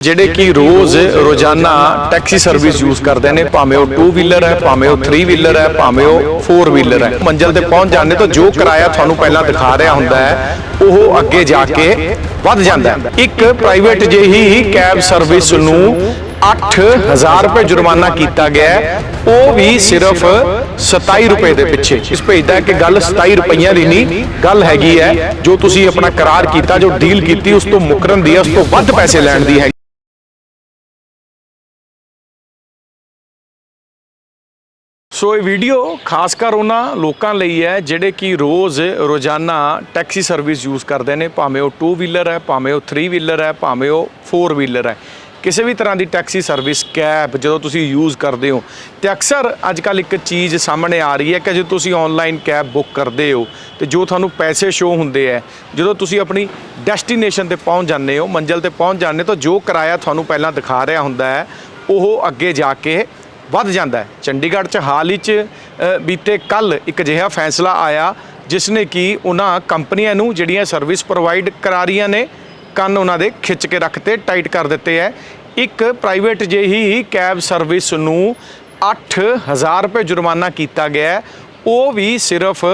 ਜਿਹੜੇ ਕਿ ਰੋਜ਼ ਰੋਜ਼ਾਨਾ ਟੈਕਸੀ ਸਰਵਿਸ ਯੂਜ਼ ਕਰਦੇ ਨੇ ਭਾਵੇਂ ਉਹ 2 ਵੀਲਰ ਹੈ ਭਾਵੇਂ ਉਹ 3 ਵੀਲਰ ਹੈ ਭਾਵੇਂ ਉਹ 4 ਵੀਲਰ ਹੈ। ਮੰਜ਼ਲ ਤੇ ਪਹੁੰਚ ਜਾਂਦੇ ਤਾਂ ਜੋ ਕਿਰਾਇਆ ਤੁਹਾਨੂੰ ਪਹਿਲਾਂ ਦਿਖਾ ਰਿਹਾ ਹੁੰਦਾ ਹੈ ਉਹ ਅੱਗੇ ਜਾ ਕੇ ਵੱਧ ਜਾਂਦਾ ਹੈ। ਇੱਕ ਪ੍ਰਾਈਵੇਟ ਜਿਹੀ ਕੈਬ ਸਰਵਿਸ ਨੂੰ 8000 ਰੁਪਏ ਜੁਰਮਾਨਾ ਕੀਤਾ ਗਿਆ ਉਹ ਵੀ ਸਿਰਫ 27 ਰੁਪਏ ਦੇ ਪਿੱਛੇ। ਇਸ ਭੇਜਦਾ ਹੈ ਕਿ ਗੱਲ 27 ਰੁਪਈਆਂ ਦੀ ਨਹੀਂ ਗੱਲ ਹੈਗੀ ਹੈ ਜੋ ਤੁਸੀਂ ਆਪਣਾ ਕਰਾਰ ਕੀਤਾ ਜੋ ਡੀਲ ਕੀਤੀ ਉਸ ਤੋਂ ਮੁਕਰਨ ਦੀ ਉਸ ਤੋਂ ਵੱਧ ਪੈਸੇ ਲੈਣ ਦੀ ਹੈ। ਸੋ ਇਹ ਵੀਡੀਓ ਖਾਸ ਕਰ ਉਹਨਾਂ ਲੋਕਾਂ ਲਈ ਹੈ ਜਿਹੜੇ ਕਿ ਰੋਜ਼ ਰੋਜ਼ਾਨਾ ਟੈਕਸੀ ਸਰਵਿਸ ਯੂਜ਼ ਕਰਦੇ ਨੇ, ਭਾਵੇਂ ਉਹ 2 ਵੀਲਰ ਹੈ, ਭਾਵੇਂ ਉਹ 3 ਵੀਲਰ ਹੈ, ਭਾਵੇਂ ਉਹ 4 ਵੀਲਰ ਹੈ। ਕਿਸੇ ਵੀ ਤਰ੍ਹਾਂ ਦੀ ਟੈਕਸੀ ਸਰਵਿਸ ਕੈਬ ਜਦੋਂ ਤੁਸੀਂ ਯੂਜ਼ ਕਰਦੇ ਹੋ, ਤੇ ਅਕਸਰ ਅੱਜ ਕੱਲ ਇੱਕ ਚੀਜ਼ ਸਾਹਮਣੇ ਆ ਰਹੀ ਹੈ ਕਿ ਜੇ ਤੁਸੀਂ ਆਨਲਾਈਨ ਕੈਬ ਬੁੱਕ ਕਰਦੇ ਹੋ, ਤੇ ਜੋ ਤੁਹਾਨੂੰ ਪੈਸੇ ਸ਼ੋ ਹੁੰਦੇ ਹੈ, ਜਦੋਂ ਤੁਸੀਂ ਆਪਣੀ ਡੈਸਟੀਨੇਸ਼ਨ ਤੇ ਪਹੁੰਚ ਜਾਂਦੇ ਹੋ, ਮੰਜ਼ਿਲ ਤੇ ਪਹੁੰਚ ਜਾਂਦੇ ਹੋ, ਤਾਂ ਜੋ ਕਿਰਾਇਆ ਤੁਹਾਨੂੰ ਪਹਿਲਾਂ ਦਿਖਾ ਰਿਹਾ ਹੁੰਦਾ ਹੈ, ਉਹ ਅੱਗੇ ਜਾ ਕੇ ਵੱਧ ਜਾਂਦਾ ਹੈ। ਚੰਡੀਗੜ੍ਹ 'ਚ ਹਾਲ ਹੀ 'ਚ ਬੀਤੇ ਕੱਲ ਇੱਕ ਅਜਿਹਾ ਫੈਸਲਾ ਆਇਆ, ਜਿਸ ਨੇ ਕਿ ਉਹਨਾਂ ਕੰਪਨੀਆਂ ਨੂੰ ਜਿਹੜੀਆਂ ਸਰਵਿਸ ਪ੍ਰੋਵਾਈਡ ਕਰਾ ਰਹੀਆਂ ਨੇ, ਕੰਨ ਉਹਨਾਂ ਦੇ ਖਿੱਚ ਕੇ ਰੱਖਤੇ ਟਾਈਟ ਕਰ ਦਿੱਤੇ ਹੈ। ਇੱਕ ਪ੍ਰਾਈਵੇਟ ਜਿਹੀ ਕੈਬ ਸਰਵਿਸ ਨੂੰ 8000 ਰੁਪਏ ਜੁਰਮਾਨਾ ਕੀਤਾ ਗਿਆ ਉਹ ਵੀ ਸਿਰਫ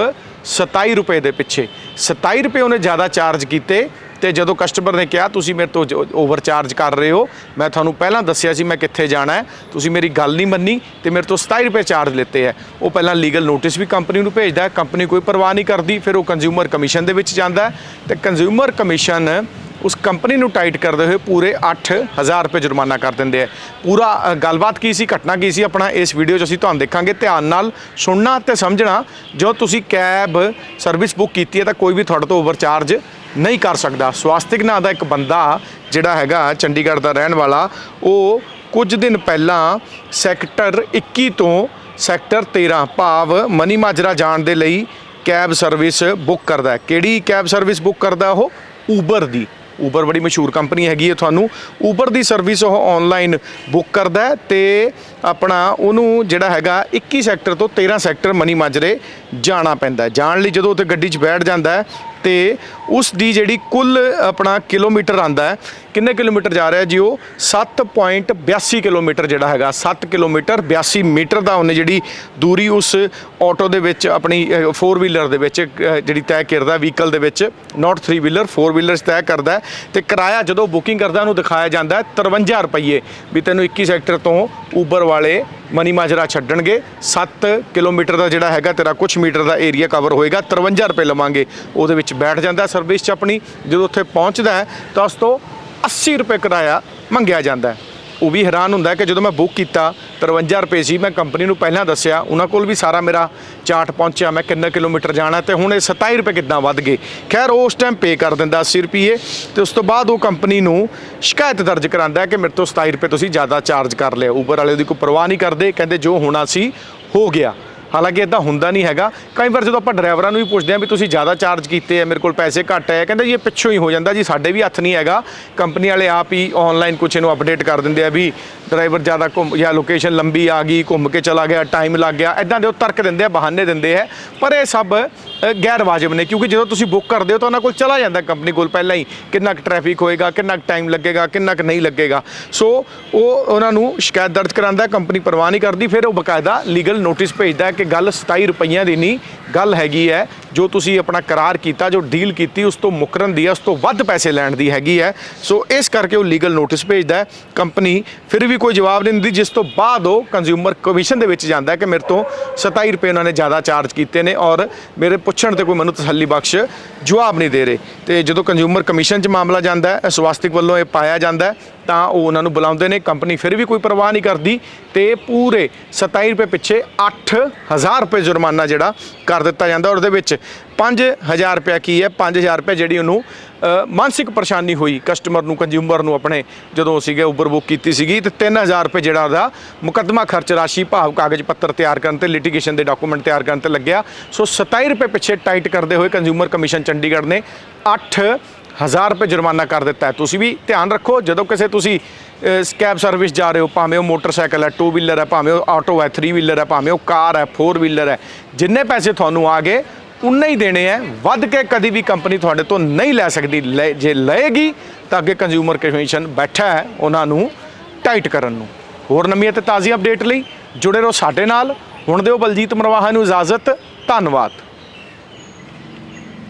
27 ਰੁਪਏ ਦੇ ਪਿੱਛੇ। 27 ਰੁਪਏ ਉਹਨੇ ਜ਼ਿਆਦਾ ਚਾਰਜ ਕੀਤੇ। ਤੇ ਜਦੋਂ ਕਸਟਮਰ ਨੇ ਕਿਹਾ, ਤੁਸੀਂ ਮੇਰੇ ਤੋਂ ਓਵਰ ਚਾਰਜ ਕਰ ਰਹੇ ਹੋ, ਮੈਂ ਤੁਹਾਨੂੰ ਪਹਿਲਾਂ ਦੱਸਿਆ ਸੀ ਮੈਂ ਕਿੱਥੇ ਜਾਣਾ ਹੈ। ਤੁਸੀਂ ਮੇਰੀ ਗੱਲ ਨਹੀਂ ਮੰਨੀ ਤੇ ਮੇਰੇ ਤੋਂ 27 ਰੁਪਏ ਚਾਰਜ ਲਿੱਤੇ ਹੈ। ਉਹ ਪਹਿਲਾਂ ਲੀਗਲ ਨੋਟਿਸ ਵੀ ਕੰਪਨੀ ਨੂੰ ਭੇਜਦਾ ਹੈ ਕੰਪਨੀ ਕੋਈ ਪਰਵਾਹ ਨਹੀਂ ਕਰਦੀ, ਫਿਰ ਉਹ ਕੰਜ਼ਿਊਮਰ ਕਮਿਸ਼ਨ ਦੇ ਵਿੱਚ ਜਾਂਦਾ ਹੈ। ਤੇ ਕੰਜ਼ਿਊਮਰ ਕਮਿਸ਼ਨ ਉਸ ਕੰਪਨੀ ਨੂੰ ਟਾਈਟ ਕਰਦੇ ਹੋਏ ਪੂਰੇ 8000 ਰੁਪਏ ਜੁਰਮਾਨਾ ਕਰ ਦਿੰਦੇ ਆ ਪੂਰਾ ਗੱਲਬਾਤ ਕੀ ਸੀ, ਘਟਨਾ ਕੀ ਸੀ ਆਪਣਾ, ਇਸ ਵੀਡੀਓ 'ਚ ਅਸੀਂ ਤੁਹਾਨੂੰ ਦੇਖਾਂਗੇ। ਧਿਆਨ ਨਾਲ ਸੁਣਨਾ ਤੇ ਸਮਝਣਾ। ਜੋ ਤੁਸੀਂ ਕੈਬ ਸਰਵਿਸ ਬੁੱਕ ਕੀਤੀ ਹੈ ਤਾਂ ਕੋਈ ਵੀ ਤੁਹਾਡੇ ਤੋਂ ਓਵਰ ਚਾਰਜ ਨਹੀਂ ਕਰ ਸਕਦਾ। ਸਵਾਸਤਿਕ ਨਾਂ ਦਾ ਇੱਕ ਬੰਦਾ ਜਿਹੜਾ ਹੈਗਾ ਚੰਡੀਗੜ੍ਹ ਦਾ ਰਹਿਣ ਵਾਲਾ, ਉਹ ਕੁਝ ਦਿਨ ਪਹਿਲਾਂ ਸੈਕਟਰ 21 ਤੋਂ ਸੈਕਟਰ 13 ਭਾਵ ਮਨੀ ਮਾਜਰਾ ਜਾਣ ਦੇ ਲਈ ਕੈਬ ਸਰਵਿਸ ਬੁੱਕ ਕਰਦਾ ਹੈ। ਕਿਹੜੀ ਕੈਬ ਸਰਵਿਸ ਬੁੱਕ ਕਰਦਾ ਉਹ? ਊਬਰ ਦੀ। ਊਬਰ ਬੜੀ ਮਸ਼ਹੂਰ ਕੰਪਨੀ ਹੈਗੀ ਹੈ ਤੁਹਾਨੂੰ। ਊਬਰ ਦੀ ਸਰਵਿਸ ਉਹ ਆਨਲਾਈਨ ਬੁੱਕ ਕਰਦਾ ਹੈ ਤੇ ਆਪਣਾ ਉਹਨੂੰ ਜਿਹੜਾ ਹੈਗਾ 21 ਸੈਕਟਰ ਤੋਂ 13 ਸੈਕਟਰ ਮਨੀ ਮਾਜਰੇ ਜਾਣਾ ਪੈਂਦਾ ਜਾਣ ਲਈ ਜਦੋਂ ਉੱਥੇ ਗੱਡੀ 'ਚ ਬੈਠ ਜਾਂਦਾ ਤੇ ਉਸ ਦੀ ਜਿਹੜੀ ਕੁੱਲ ਆਪਣਾ ਕਿਲੋਮੀਟਰ ਆਂਦਾ ਹੈ ਕਿੰਨੇ ਕਿਲੋਮੀਟਰ ਜਾ ਰਿਹਾ ਜੀ ਉਹ? 7.82 ਕਿਲੋਮੀਟਰ ਜਿਹੜਾ ਹੈਗਾ 7 ਕਿਲੋਮੀਟਰ 82 ਮੀਟਰ ਦਾ ਉਹਨੇ ਜਿਹੜੀ ਦੂਰੀ ਉਸ ਆਟੋ ਦੇ ਵਿੱਚ ਆਪਣੀ 4 ਵੀਲਰ ਦੇ ਵਿੱਚ ਜਿਹੜੀ ਤੈਅ ਕਰਦਾ ਵਹੀਕਲ ਦੇ ਵਿੱਚ ਨਾਟ 3 ਵੀਲਰ 4 ਵੀਲਰਸ ਤੈਅ ਕਰਦਾ ਹੈ ਤੇ ਕਿਰਾਇਆ ਜਦੋਂ ਬੁਕਿੰਗ ਕਰਦਾ ਉਹਨੂੰ ਦਿਖਾਇਆ ਜਾਂਦਾ ਹੈ 53 ਰੁਪਏ ਵੀ ਤੈਨੂੰ 21 ਸੈਕਟਰ ਤੋਂ ਉਬਰ ਵਾਲੇ ਮਨੀ ਮਾਜਰਾ ਛੱਡਣਗੇ। 7 ਕਿਲੋਮੀਟਰ ਦਾ ਜਿਹੜਾ ਹੈਗਾ ਤੇਰਾ ਕੁਝ ਮੀਟਰ ਦਾ ਏਰੀਆ ਕਵਰ ਹੋਏਗਾ 53 ਰੁਪਏ ਲਵਾਂਗੇ। ਉਹਦੇ ਵਿੱਚ ਬੈਠ ਜਾਂਦਾ ਸਰਵਿਸ 'ਚ ਆਪਣੀ, ਜਦੋਂ ਉੱਥੇ ਪਹੁੰਚਦਾ ਹੈ, ਤਾਂ ਉਸ ਤੋਂ 80 ਰੁਪਏ ਕਿਰਾਇਆ ਮੰਗਿਆ ਜਾਂਦਾ ਹੈ। ਉਹ ਵੀ ਹੈਰਾਨ ਹੁੰਦਾ ਕਿ ਜਦੋਂ ਮੈਂ ਬੁੱਕ ਕੀਤਾ 53 ਰੁਪਏ ਸੀ, ਮੈਂ ਕੰਪਨੀ ਨੂੰ ਪਹਿਲਾਂ ਦੱਸਿਆ, ਉਹਨਾਂ ਕੋਲ ਵੀ ਸਾਰਾ ਮੇਰਾ ਚਾਰਟ ਪਹੁੰਚਿਆ, ਮੈਂ ਕਿੰਨੇ ਕਿਲੋਮੀਟਰ ਜਾਣਾ ਤੇ ਹੁਣ ਇਹ 27 ਰੁਪਏ ਕਿੱਦਾਂ ਵੱਧ ਗਏ। ਖੈਰ, ਉਹ ਉਸ ਟਾਈਮ ਪੇ ਕਰ ਦਿੰਦਾ 80 ਰੁਪਏ ਤੇ ਉਸ ਤੋਂ ਬਾਅਦ ਉਹ ਕੰਪਨੀ ਨੂੰ ਸ਼ਿਕਾਇਤ ਦਰਜ ਕਰਾਂਦਾ ਕਿ ਮੇਰੇ ਤੋਂ 27 ਰੁਪਏ ਤੁਸੀਂ ਜ਼ਿਆਦਾ ਚਾਰਜ ਕਰ ਲਿਆ। ਉਬਰ ਵਾਲੇ ਦੀ ਕੋਈ ਪਰਵਾਹ ਨਹੀਂ ਕਰਦੇ, ਕਹਿੰਦੇ ਜੋ ਹੋਣਾ ਸੀ, ਹੋ ਗਿਆ। ਹਾਲਾਂਕਿ ਇਦਾਂ ਹੁੰਦਾ ਨਹੀਂ ਹੈਗਾ। ਕਈ ਵਾਰ ਜਦੋਂ ਆਪਾਂ ਡਰਾਈਵਰਾਂ ਨੂੰ ਵੀ ਪੁੱਛਦੇ ਹਾਂ ਵੀ ਤੁਸੀਂ ਜ਼ਿਆਦਾ ਚਾਰਜ ਕੀਤੇ ਆ, ਮੇਰੇ ਕੋਲ ਪੈਸੇ ਘੱਟ ਆਏ ਕਹਿੰਦੇ ਜੀ ਇਹ ਪਿੱਛੋਂ ਹੀ ਹੋ ਜਾਂਦਾ ਜੀ, ਸਾਡੇ ਵੀ ਹੱਥ ਨਹੀਂ ਹੈਗਾ। ਕੰਪਨੀ ਵਾਲੇ ਆਪ ਹੀ ਆਨਲਾਈਨ ਕੁਛ ਇਹਨੂੰ ਅਪਡੇਟ ਕਰ ਦਿੰਦੇ ਆ ਵੀ ਡਰਾਈਵਰ ਜ਼ਿਆਦਾ ਘੁੰਮ ਜਾਂ ਲੋਕੇਸ਼ਨ ਲੰਬੀ ਆ ਗਈ, ਘੁੰਮ ਕੇ ਚਲਾ ਗਿਆ ਟਾਈਮ ਲੱਗ ਗਿਆ ਇਦਾਂ ਦੇ ਉਹ ਤਰਕ ਦਿੰਦੇ ਆ, ਬਹਾਨੇ ਦਿੰਦੇ ਆ। ਪਰ ਇਹ ਸਭ ਗੈਰ ਵਾਜਬ ਨੇ, ਕਿਉਂਕਿ ਜਦੋਂ ਤੁਸੀਂ ਬੁੱਕ ਕਰਦੇ ਹੋ ਤਾਂ ਉਹਨਾਂ ਕੋਲ ਚਲਾ ਜਾਂਦਾ ਕੰਪਨੀ ਕੋਲ ਪਹਿਲਾਂ ਹੀ, ਕਿੰਨਾ ਕੁ ਟ੍ਰੈਫਿਕ ਹੋਏਗਾ, ਕਿੰਨਾ ਕੁ ਟਾਈਮ ਲੱਗੇਗਾ, ਕਿੰਨਾ ਕੁ ਨਹੀਂ ਲੱਗੇਗਾ। ਸੋ ਉਹ ਉਹਨਾਂ ਨੂੰ ਸ਼ਿਕਾਇਤ ਦਰਜ ਕਰਾਂਦਾ ਕੰਪਨੀ ਪਰਵਾਹ ਨਹੀਂ ਕਰਦੀ, ਫਿਰ ਉਹ ਬਕਾਇਦਾ ਲੀਗਲ ਨੋਟਿਸ ਭੇਜਦਾ ਕਿ ਗੱਲ 27 ਰੁਪਈਆਂ ਦੀ ਨਹੀਂ ਗੱਲ ਹੈਗੀ ਹੈ ਜੋ ਤੁਸੀਂ ਆਪਣਾ ਕਰਾਰ ਕੀਤਾ, ਜੋ ਡੀਲ ਕੀਤੀ, ਉਸ ਤੋਂ ਮੁਕਰਨ ਦੀ ਹੈ, ਉਸ ਤੋਂ ਵੱਧ ਪੈਸੇ ਲੈਣ ਦੀ ਹੈਗੀ ਹੈ। ਸੋ ਇਸ ਕਰਕੇ ਉਹ ਲੀਗਲ ਨੋਟਿਸ ਭੇਜਦਾ ਕੰਪਨੀ ਫਿਰ ਵੀ ਕੋਈ ਜਵਾਬ ਨਹੀਂ ਦਿੰਦੀ, ਜਿਸ ਤੋਂ ਬਾਅਦ ਉਹ ਕੰਜ਼ਿਊਮਰ ਕਮਿਸ਼ਨ ਦੇ ਵਿੱਚ ਜਾਂਦਾ ਕਿ ਮੇਰੇ ਤੋਂ 27 ਰੁਪਏ ਉਹਨਾਂ ਨੇ ਜ਼ਿਆਦਾ ਚਾਰਜ ਕੀਤੇ ਨੇ ਔਰ ਮੇਰੇ ਪੁੱਛਣ ਤੇ ਕੋਈ ਮੈਨੂੰ ਤਸੱਲੀ ਬਖਸ਼ ਜਵਾਬ ਨਹੀਂ ਦੇ ਰਹੇ। ਤੇ ਜਦੋਂ ਕੰਜ਼ਿਊਮਰ ਕਮਿਸ਼ਨ 'ਚ ਮਾਮਲਾ ਜਾਂਦਾ ਹੈ, ਸਵਾਸਤਿਕ ਵੱਲੋਂ ਇਹ ਪਾਇਆ ਜਾਂਦਾ ਤਾਂ ਉਹ ਉਹਨਾਂ ਨੂੰ ਬੁਲਾਉਂਦੇ ਨੇ, ਕੰਪਨੀ ਫਿਰ ਵੀ ਕੋਈ ਪਰਵਾਹ ਨਹੀਂ ਕਰਦੀ ਤੇ ਪੂਰੇ 27 ਰੁਪਏ ਪਿੱਛੇ 8000 ਰੁਪਏ ਜੁਰਮਾਨਾ ਜਿਹੜਾ ਕਰ ਦਿੱਤਾ ਜਾਂਦਾ ਔਰ ਉਹਦੇ ਵਿੱਚ 5000 ਰੁਪਏ ਕੀ ਹੈ? 5000 ਰੁਪਏ ਜਿਹੜੀ ਉਹਨੂੰ ਮਾਨਸਿਕ ਪਰੇਸ਼ਾਨੀ ਹੋਈ ਕਸਟਮਰ ਨੂੰ ਕੰਜ਼ਿਊਮਰ ਨੂੰ ਆਪਣੇ, ਜਦੋਂ ਸੀਗੇ ਉਬਰ ਬੁੱਕ ਕੀਤੀ ਸੀਗੀ, ਤੇ 3000 ਰੁਪਏ ਜਿਹੜਾ ਉਹਦਾ ਮੁਕੱਦਮਾ ਖਰਚ ਰਾਸ਼ੀ ਭਾਵ ਕਾਗਜ਼ ਪੱਤਰ ਤਿਆਰ ਕਰਨ ਤੇ ਲਿਟੀਗੇਸ਼ਨ ਦੇ ਡਾਕੂਮੈਂਟ ਤਿਆਰ ਕਰਨ ਤੇ ਲੱਗਿਆ। ਸੋ 27 ਰੁਪਏ ਪਿੱਛੇ ਟਾਈਟ ਕਰਦੇ ਹੋਏ ਕੰਜ਼ਿਊਮਰ ਕਮਿਸ਼ਨ ਚੰਡੀਗੜ੍ਹ ਨੇ 8 ਹਜ਼ਾਰ ਰੁਪਏ ਜੁਰਮਾਨਾ ਕਰ ਦਿੱਤਾ ਤੁਸੀਂ ਵੀ ਧਿਆਨ ਰੱਖੋ, ਜਦੋਂ ਕਿਸੇ ਤੁਸੀਂ ਕੈਬ ਸਰਵਿਸ ਜਾ ਰਹੇ ਹੋ, ਭਾਵੇਂ ਉਹ ਮੋਟਰਸਾਈਕਲ ਹੈ ਟੂ ਵੀਲਰ ਹੈ, ਭਾਵੇਂ ਉਹ ਆਟੋ ਹੈ ਥਰੀ ਵੀਲਰ ਹੈ, ਭਾਵੇਂ ਉਹ ਕਾਰ ਹੈ ਫੋਰ ਵੀਲਰ ਹੈ, ਜਿੰਨੇ ਪੈਸੇ ਤੁਹਾਨੂੰ ਆ ਗਏ ਉਨਾ ਹੀ ਦੇਣੇ ਹੈ ਵੱਧ ਕੇ ਕਦੀ ਵੀ ਕੰਪਨੀ ਤੁਹਾਡੇ ਤੋਂ ਨਹੀਂ ਲੈ ਸਕਦੀ। ਲੈ- ਜੇ ਲਏਗੀ, ਤਾਂ ਅੱਗੇ ਕੰਜ਼ਿਊਮਰ ਕਮਿਸ਼ਨ ਬੈਠਾ ਹੈ ਉਹਨਾਂ ਨੂੰ ਟਾਈਟ ਕਰਨ ਨੂੰ। ਹੋਰ ਨਵੀਆਂ ਅਤੇ ਤਾਜ਼ੀ ਅਪਡੇਟ ਲਈ ਜੁੜੇ ਰਹੋ ਸਾਡੇ ਨਾਲ। ਹੁਣ ਦਿਓ ਬਲਜੀਤ ਮਰਵਾਹਾ ਨੂੰ ਇਜਾਜ਼ਤ। ਧੰਨਵਾਦ।